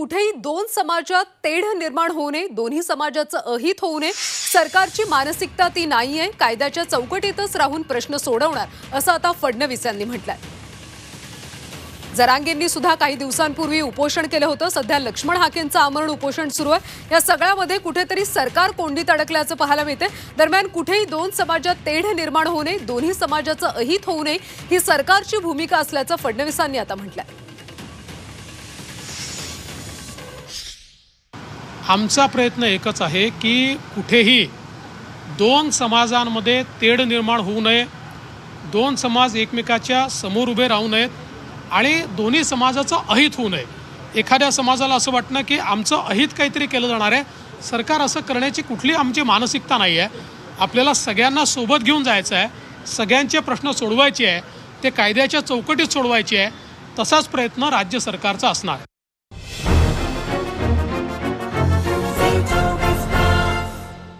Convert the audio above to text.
कुठेही दोन समाजात तेढ निर्माण होऊ नये दोन्ही समाजाचं अहित होऊ नये. सरकारची मानसिकता ती नाहीये कायद्याच्या चौकटीतच राहून प्रश्न सोडवणार असं आता फडणवीस यांनी म्हटलंय. जरांगेंनी सुद्धा काही दिवसांपूर्वी उपोषण केलं होतं. सध्या लक्ष्मण हाकेंचं आमरण उपोषण सुरू आहे. या सगळ्यामध्ये कुठेतरी सरकार कोंडीत अडकल्याचं पाहायला मिळते दरम्यान कुठेही दोन समाजात तेढ निर्माण होऊ नये दोन्ही समाजाचं अहित होऊ नये ही सरकारची भूमिका असल्याचं फडणवीसांनी आता म्हटलंय. आमचा प्रयत्न एकच आहे की कुठेही दोन समाजांमध्ये तेढ निर्माण होऊ नये दोन समाज एकमेकाच्या समोर उभे राहू नयेत आणि दोन्ही समाजाचं अहित होऊ नये. एखाद्या समाजाला असं वाटणं की आमचं अहित काहीतरी केलं जाणार आहे सरकार असं करण्याची कुठली आमची मानसिकता नाही आहे. आपल्याला सगळ्यांना सोबत घेऊन जायचं आहे सगळ्यांचे प्रश्न सोडवायचे आहे ते कायद्याच्या चौकटीत सोडवायचे आहे तसाच प्रयत्न राज्य सरकारचा असणार.